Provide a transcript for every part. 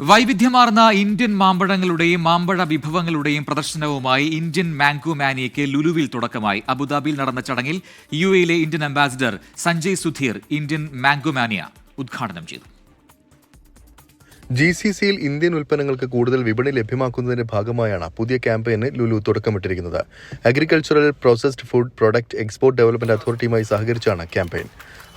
വൈവിധ്യമാർന്ന ഇന്ത്യൻ മാമ്പഴങ്ങളുടെയും മാമ്പഴ വിഭവങ്ങളുടെയും പ്രദർശനവുമായി Indian mango മാനിയയ്ക്ക് ലുലുവിൽ തുടക്കമായി. അബുദാബിയിൽ നടന്ന ചടങ്ങിൽ യു എയിലെ Indian ambassador Sanjay Sudhir Indian mango mania ഉദ്ഘാടനം ചെയ്തു. ജി സി സിയിൽ ഇന്ത്യൻ ഉൽപ്പന്നങ്ങൾക്ക് കൂടുതൽ വിപണി ലഭ്യമാക്കുന്നതിന്റെ ഭാഗമായാണ് പുതിയ ക്യാമ്പയിന് Lulu തുടക്കമിട്ടിരിക്കുന്നത്. Agricultural processed food product export development അതോറിറ്റിയുമായി സഹകരിച്ചാണ് ക്യാമ്പയിൻ.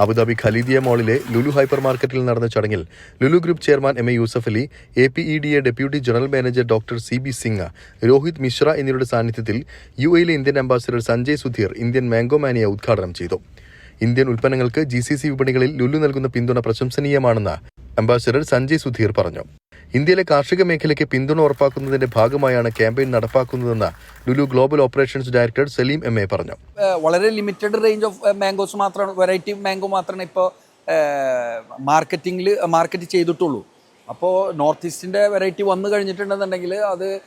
അബുദാബി ഖലീദിയ മാളിലെ ലുലു ഹൈപ്പർ മാർക്കറ്റിൽ നടന്ന ചടങ്ങിൽ Lulu group chairman M A Yusuf Ali A P E D A deputy general manager doctor C B Singh Rohit Mishra എന്നിവരുടെ സാന്നിധ്യത്തിൽ U എയിലെ Indian ambassador Sanjay Sudhir Indian mango mania ഉദ്ഘാടനം ചെയ്തു. Indian ഉൽപ്പന്നങ്ങൾക്ക് G C C വിപണികളിൽ ലുലു നൽകുന്ന പിന്തുണ പ്രശംസനീയമാണെന്ന് ambassador Sanjay Sudheer പറഞ്ഞു. ഇന്ത്യയിലെ കാർഷിക മേഖലയ്ക്ക് പിന്തുണ ഉറപ്പാക്കുന്നതിന്റെ ഭാഗമായാണ് ക്യാമ്പയിൻ നടപ്പാക്കുന്നതെന്ന് Lulu global operations director Salim M A പറഞ്ഞു. വളരെ ലിമിറ്റഡ് റേഞ്ച് ഓഫ് മാംഗോസ് മാത്രമാണ് വെറൈറ്റി മാംഗോ മാത്രമാണ് ഇപ്പോൾ മാർക്കറ്റിംഗിൽ മാർക്കറ്റ് ചെയ്തിട്ടുള്ളൂ. അപ്പോൾ നോർത്ത് ഈസ്റ്റിന്റെ വെറൈറ്റി വന്നു കഴിഞ്ഞിട്ടുണ്ടെന്നുണ്ടെങ്കിൽ അത്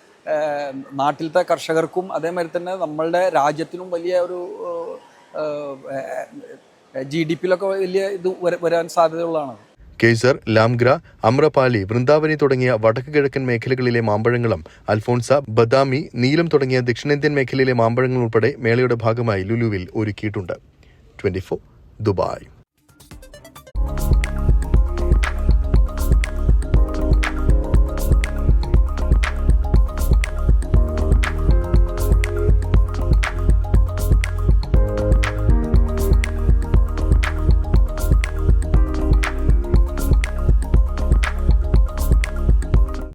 നാട്ടിലത്തെ കർഷകർക്കും അതേമാതിരി തന്നെ നമ്മളുടെ രാജ്യത്തിനും വലിയ ഒരു ജി ഡി പിയിലൊക്കെ വലിയ ഇത് വര- വരാൻ സാധ്യതയുള്ളതാണ്. കേസർ ലാംഗ്ര അമ്രപാലി വൃന്ദാവനി തുടങ്ങിയ വടക്ക് കിഴക്കൻ മേഖലകളിലെ മാമ്പഴങ്ങളും അൽഫോൺസ ബദാമി നീലം തുടങ്ങിയ ദക്ഷിണേന്ത്യൻ മേഖലയിലെ മാമ്പഴങ്ങൾ ഉൾപ്പെടെ മേളയുടെ ഭാഗമായി ലുലുവിൽ ഒരുക്കിയിട്ടുണ്ട്. Twenty Dubai.